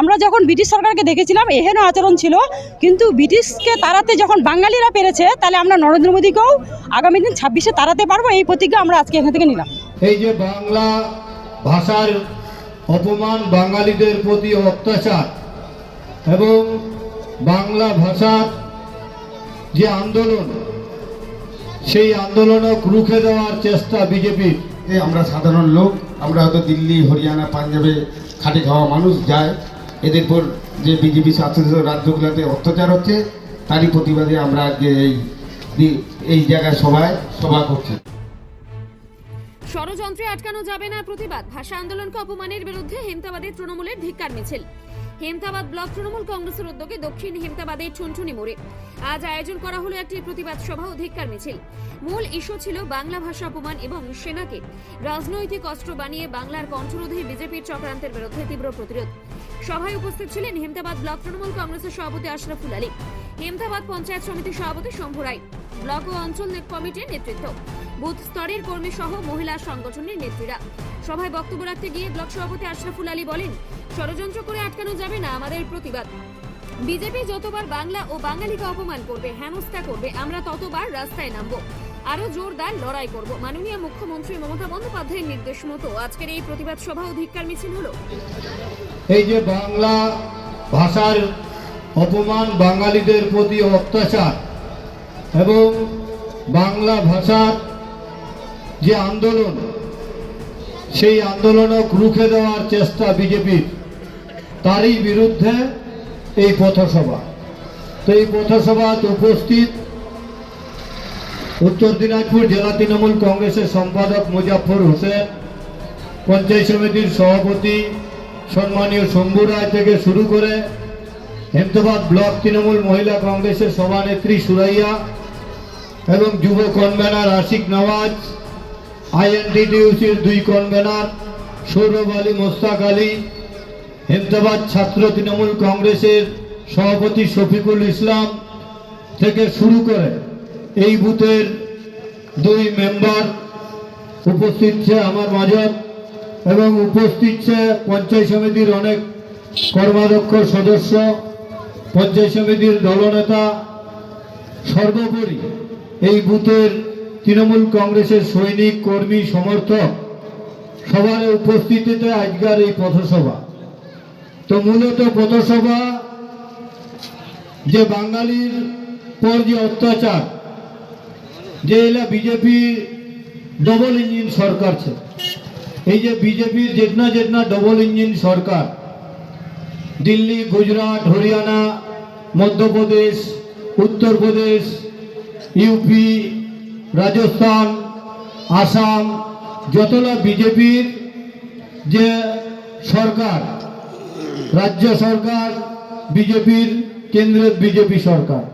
আমরা যখন ব্রিটিশ সরকারকে দেখেছিলাম এহেন আচরণ ছিল। কিন্তু ব্রিটিশকে তাড়াতে যখন বাঙালিরা পেরেছে তাহলে আমরা নরেন্দ্র মোদীকেও আগামী দিন ছাব্বিশে তাড়াতে পারব। এই প্রতিজ্ঞা আমরা আজকে এখান থেকে নিলাম। এই যে বাংলা ভাষার অপমান বাঙালিদের প্রতি অত্যাচার এবং বাংলা ভাষার যে আন্দোলন সেই আন্দোলনক রুখে দেওয়ার চেষ্টা বিজেপির। এ আমরা সাধারণ লোক আমরা হয়তো দিল্লি হরিয়ানা পাঞ্জাবে খাটে খাওয়া মানুষ যায় এদের পর যে বিজেপি শাসিত রাজ্যগুলোতে অত্যাচার হচ্ছে, তারই প্রতিবাদে আমরা আজকে এই এই জায়গায় সভায় সভা করছি। ষড়যন্ত্রে আটকানো যাবে না প্রতিবাদ। ভাষা আন্দোলনকে অপমানের বিরুদ্ধে হেমতাবাদের তৃণমূলের ধিক্কার মিছিল। হেমতাবাদ ব্লক তৃণমূল কংগ্রেসের উদ্যোগে দক্ষিণ হেমতাবাদের ঠুনঠুনি মোড়ে। আজ আয়োজন করা হলো একটি প্রতিবাদ সভা ও ধিক্কার মিছিল। মূল ইস্যু ছিল বাংলা ভাষা অপমান এবং সেনাকে রাজনৈতিক অস্ত্র বানিয়ে বাংলার কণ্ঠরোধে বিজেপির চক্রান্তের বিরুদ্ধে তীব্র প্রতিরোধ। সভায় উপস্থিত ছিলেন হেমতাবাদ ব্লক তৃণমূল কংগ্রেসের সভাপতি আশরাফুল আলী, হেমতাবাদ পঞ্চায়েত সমিতির সভাপতি শম্ভু রায়, ব্লক ও অঞ্চল কমিটির নেতৃত্ব। বুথ স্তরের কর্মী সহ মহিলা সংগঠনের নেত্রীরা। সভায় বক্তব্য রাখতে গিয়ে ব্লক সভাপতি আশরাফুল আলী বলেন, ষড়যন্ত্র করে আটকানো যাবে না আমাদের প্রতিবাদ। বিজেপি যতবার বাংলা ও বাঙালিকে অপমান করবে, হেনস্থা করবে, আমরা ততবার রাস্তায় নামবো। আরও জোরদার লড়াই করব। মাননীয় মুখ্যমন্ত্রী মমতা বন্দ্যোপাধ্যায়ের নির্দেশ মতো আজকের এই প্রতিবাদ সভা ও ধিক্কার মিছিল হলো। এই যে বাংলা ভাষার অপমান বাঙালিদের প্রতি অত্যাচার এবং বাংলা ভাষার যে আন্দোলন সেই আন্দোলনক রুখে দেওয়ার চেষ্টা বিজেপির। তারই বিরুদ্ধে এই পথসভা। তো এই পথসভাতে উপস্থিত উত্তর দিনাজপুর জেলা তৃণমূল কংগ্রেসের সম্পাদক মুজাফর হোসেন, পঞ্চায়েত সমিতির সভাপতি সম্মানীয় শম্ভু রায় থেকে শুরু করে হেমদাবাদ ব্লক তৃণমূল মহিলা কংগ্রেসের সভানেত্রী সুরাইয়া এবং যুব কনভেনার আশিক নওয়াজ আইএনটিটিউসির দুই কনভেনার, সৌরভ আলী মোস্তাক আলী, হেমদাবাদ ছাত্র তৃণমূল কংগ্রেসের সভাপতি শফিকুল ইসলাম থেকে শুরু করে এই বুথের দুই মেম্বার উপস্থিত ছে আমার মাঝত এবং উপস্থিত ছে পঞ্চায়েত সমিতির অনেক কর্মাধ্যক্ষ সদস্য, পঞ্চায়েত সমিতির দলনেতা। সর্বোপরি এই বুথের তৃণমূল কংগ্রেসের সৈনিক, কর্মী, সমর্থক সবার উপস্থিতিতে আজকের এই পথসভা। তো মূলত পথসভা যে বাঙালির পর যে অত্যাচার, যে এলা বিজেপি ডবল ইঞ্জিন সরকার ছে। এই যে বিজেপির যেটনা যেটনা ডবল ইঞ্জিন সরকার, দিল্লি, গুজরাট, হরিয়ানা, মধ্যপ্রদেশ, উত্তরপ্রদেশ, ইউপি রাজস্থান, আসাম যতলা বিজেপির যে সরকার, রাজ্য সরকার, বিজেপির কেন্দ্রের বিজেপি সরকার,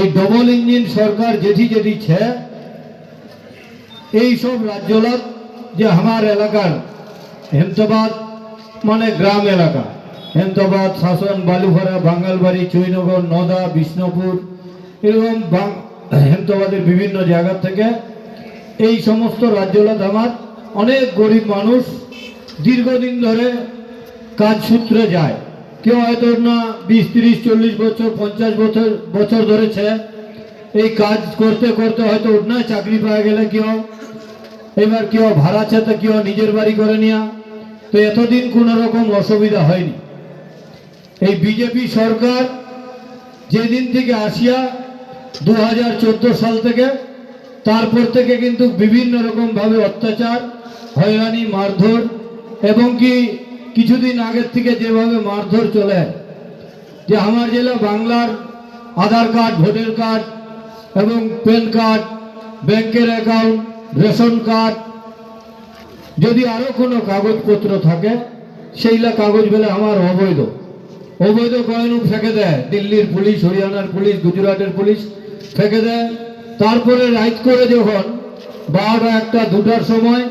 এই ডবল ইঞ্জিন সরকার যেটি যেটি ছে, এই সব যে আমার এলাকার, হেমতাবাদ মানে গ্রাম এলাকা, হেমতাবাদ, শাসন বালুভরা বাঙ্গালবাড়ি, চৈনগর, নদা, বিষ্ণুপুর, এরকম হেমতাবাদের বিভিন্ন জায়গা থেকে এই সমস্ত রাজ্যলত আমার অনেক গরিব মানুষ দীর্ঘদিন ধরে কাজ সূত্রে যায়। কেউ হয়তো না বিশ, তিরিশ, চল্লিশ বছর, পঞ্চাশ বছর বছর ধরেছে। এই কাজ করতে করতে হয়তো না চাকরি পাওয়া গেলে কেউ, এবার কেউ ভাড়া তো কেউ নিজের বাড়ি করে নেওয়া তো এতদিন কোনো রকম অসুবিধা হয়নি। এই বিজেপি সরকার যেদিন থেকে আসিয়া দু হাজার চোদ্দ সাল থেকে তারপর থেকে কিন্তু বিভিন্ন রকম ভাবে অত্যাচার, হয়রানি, মারধর এবং কি কিছুদিন আগের থেকে যেভাবে মারধর চলে। যে আমার জেলা বাংলার আধার কার্ড, ভোটার কার্ড এবং প্যান কার্ড, ব্যাংকের অ্যাকাউন্ট, রেশন কার্ড, যদি আরও কোনো কাগজপত্র থাকে, সেইলা কাগজ বলে আমার অবৈধ। অবৈধ কয়েন ফেঁকে দেয়। দিল্লির পুলিশ, হরিয়ানার পুলিশ, গুজরাটের পুলিশ ফেঁকে দেয়। তারপরে রাইট করে যখন বারোটা একটা দুটার সময়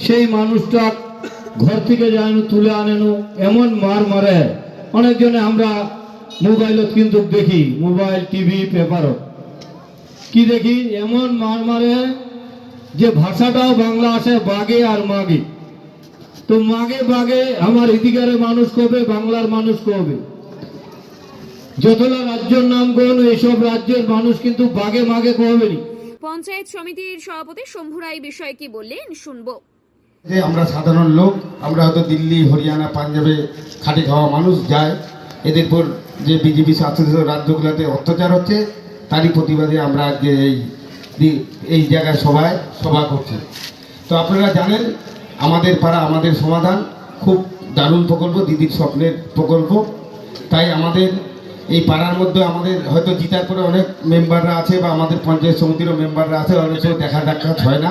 সেই মানুষটা ঘর থেকে যায়নু তুলে আনেনু, এমন মার মারে। অনেকজনে আমরা মোবাইলত কিন্তু দেখি, মোবাইল, টিভি পেপারত কি দেখি? এমন মার মারে যে ভাষাটাও বাংলা আসে বাগে আর মাগে। তো মাগে বাগে আমার ইতিকারে মানুষ কবে বাংলার মানুষ কবে? যতলা রাজ্যের নাম কোন এইসব রাজ্যের মানুষ কিন্তু বাগে মাগে কবেনি পঞ্চায়েত সমিতির সভাপতি শম্ভু রায় বিষয়ে কি বললেন শুনব। যে আমরা সাধারণ লোক আমরা হয়তো দিল্লি হরিয়ানা পাঞ্জাবে খাটে খাওয়া মানুষ যায় এদের পর যে বিজেপি শাসিত রাজ্যগুলোতে অত্যাচার হচ্ছে তারই প্রতিবাদে আমরা আজকে এই এই জায়গায় সভায় সভা করছি। তো আপনারা জানেন আমাদের পাড়া, আমাদের সমাধান খুব দারুণ প্রকল্প, দিদির স্বপ্নের প্রকল্প। তাই আমাদের এই পাড়ার মধ্যে আমাদের হয়তো জিতার পরে অনেক মেম্বাররা আছে বা আমাদের পঞ্চায়েত সমিতিরও মেম্বাররা আছে, অনেক সময় দেখা সাক্ষাৎ হয় না।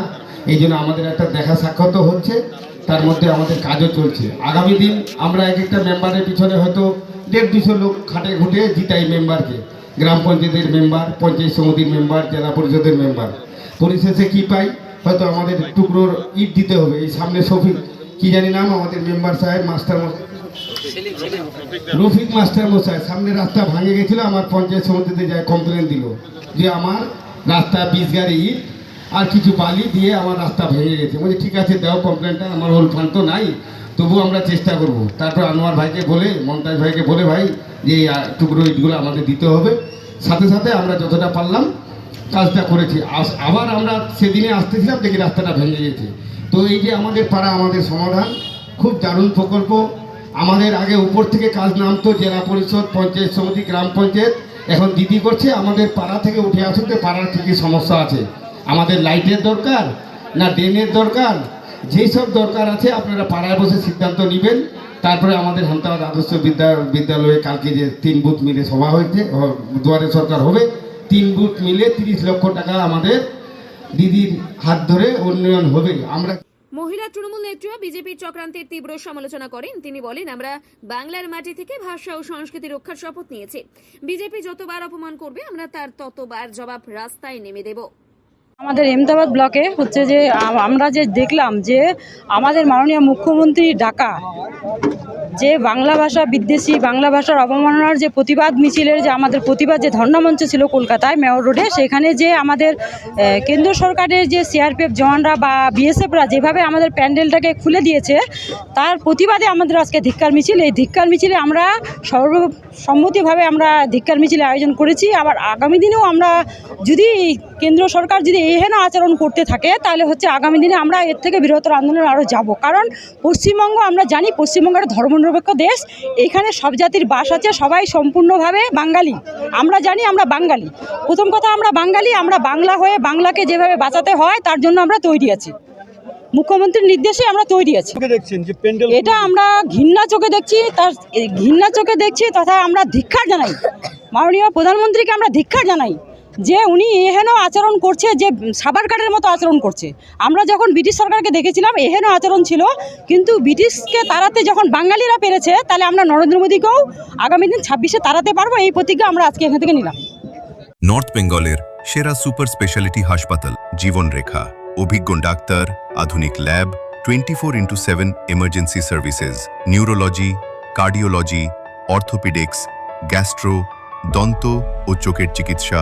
এই জন্য আমাদের একটা দেখা সাক্ষাৎও হচ্ছে, তার মধ্যে আমাদের কাজও চলছে। আগামী দিন আমরা এক একটা মেম্বারের পিছনে হয়তো দেড় দুশো লোক খাটে খুঁটে জিতাই মেম্বারকে। গ্রাম পঞ্চায়েতের মেম্বার, পঞ্চায়েত সমিতির মেম্বার, জেলা পরিষদের মেম্বার। পরিশেষে কি পাই? হয়তো আমাদের টুকরোর ইট দিতে হবে। এই সামনে শফিক, কি জানি নাম, আমাদের মেম্বার সাহেব, মাস্টার রফিক মাস্টার মশাই, সামনে রাস্তা ভাঙে গেছিল, আমার পঞ্চায়েত সমিতিতে যায় কমপ্লেন দিল যে আমার রাস্তা বিশ গাড়ি ইট আর কিছু বালি দিয়ে আমার রাস্তা ভেঙে গেছে। বলছি, ঠিক আছে, দাও কমপ্লেনটা আমার ওল ফান তো নাই তবু আমরা চেষ্টা করব। তারপর আনোয়ার ভাইকে বলে, মমতাজ ভাইকে বলে, ভাই, যে টুকরো ইটগুলো আমাদের দিতে হবে। সাথে সাথে আমরা যতটা পারলাম কাজটা করেছি। আবার আমরা সেদিনে আসতেছিলাম, দেখি রাস্তাটা ভেঙে গেছে। তো এই যে আমাদের পাড়া, আমাদের সমাধান, খুব দারুণ প্রকল্প। আমাদের আগে উপর থেকে কাজ নামতো জেলা পরিষদ, পঞ্চায়েত সমিতি, গ্রাম পঞ্চায়েত। এখন দিদি করছে, আমাদের পাড়া থেকে উঠে আসতে পাড়ার কী কী সমস্যা আছে? আমাদের লাইটের দরকার না ড্রেনের দরকার? যেই সব দরকার আছে, আপনারা পাড়ায় বসে সিদ্ধান্ত নেবেন। তারপরে আমাদের হামতাবাদ আদর্শ বিদ্যা বিদ্যালয়ে কালকে যে তিন বুথ মিলে সভা হয়েছে দুয়ারে সরকার হবে। তিন বুথ মিলে তিরিশ লক্ষ টাকা আমাদের দিদির হাত ধরে উন্নয়ন হবে। আমরা মহিলা তৃণমূল নেত্রীও বিজেপির চক্রান্তের তীব্র সমালোচনা করেন। তিনি বলেন, আমরা বাংলার মাটি থেকে ভাষা ও সংস্কৃতি রক্ষার শপথ নিয়েছি। বিজেপি যতবার অপমান করবে, আমরা তার ততবার জবাব রাস্তায় নেমে দেব। আমাদের এমদাবাদ ব্লকে হচ্ছে যে আমরা যে দেখলাম যে আমাদের মাননীয় মুখ্যমন্ত্রী ডাকা যে বাংলা ভাষা বিদ্বেষী, বাংলা ভাষার অবমাননার যে প্রতিবাদ মিছিলের যে আমাদের প্রতিবাদ যে ধর্ণামঞ্চ ছিল কলকাতায়, মেয়র রোডে, সেখানে যে আমাদের কেন্দ্র সরকারের যে সিআরপিএফ জওয়ানরা বা বিএসএফরা যেভাবে আমাদের প্যান্ডেলটাকে খুলে দিয়েছে, তার প্রতিবাদে আমাদের আজকে ধিক্কার মিছিল। এই ধিক্কার মিছিলে আমরা সর্বসম্মতিভাবে আমরা ধিক্কার মিছিলের আয়োজন করেছি। আবার আগামী দিনেও আমরা যদি কেন্দ্র সরকার যদি এহেন আচরণ করতে থাকে তাহলে হচ্ছে আগামী দিনে আমরা এর থেকে বৃহত্তর আন্দোলন আরও যাব। কারণ পশ্চিমবঙ্গ আমরা জানি পশ্চিমবঙ্গের ধর্মনিরপেক্ষ দেশ এখানে সব জাতির বাস আছে সবাই সম্পূর্ণভাবে বাঙালি। আমরা জানি আমরা বাঙালি। প্রথম কথা আমরা বাঙালি আমরা বাংলা হয়ে বাংলাকে যেভাবে বাঁচাতে হয় তার জন্য আমরা তৈরি আছি। মুখ্যমন্ত্রীর নির্দেশে আমরা তৈরি আছি। এটা আমরা ঘৃণা চোখে দেখছি তার ঘৃণা চোখে দেখছি তথা আমরা ধিক্ষার জানাই। মাননীয় প্রধানমন্ত্রীকে আমরা ধিক্ষার জানাই। যে উনি এহেন আচরণ করছে, যে সাবার কার্ডের মতো আচরণ করছে। আমরা যখন ব্রিটিশ সরকারকে দেখেছিলাম, এহেন আচরণ ছিল। কিন্তু ব্রিটিশকে তাড়াতে যখন বাঙালিরা পেরেছে, তাহলে আমরা নরেন্দ্র মোদীকেও আগামী দিন ছাব্বিশে তাড়াতে পারব। এই প্রতিজ্ঞা আমরা আজকে এখান থেকে নিলাম। নর্থ বেঙ্গলের সেরা সুপার স্পেশালিটি হাসপাতাল, জীবনরেখা। অভিজ্ঞ ডাক্তার, আধুনিক lab twenty four into seven emergency services, neurology, cardiology, orthopaedics, gastro, দন্ত ও চোখের চিকিৎসা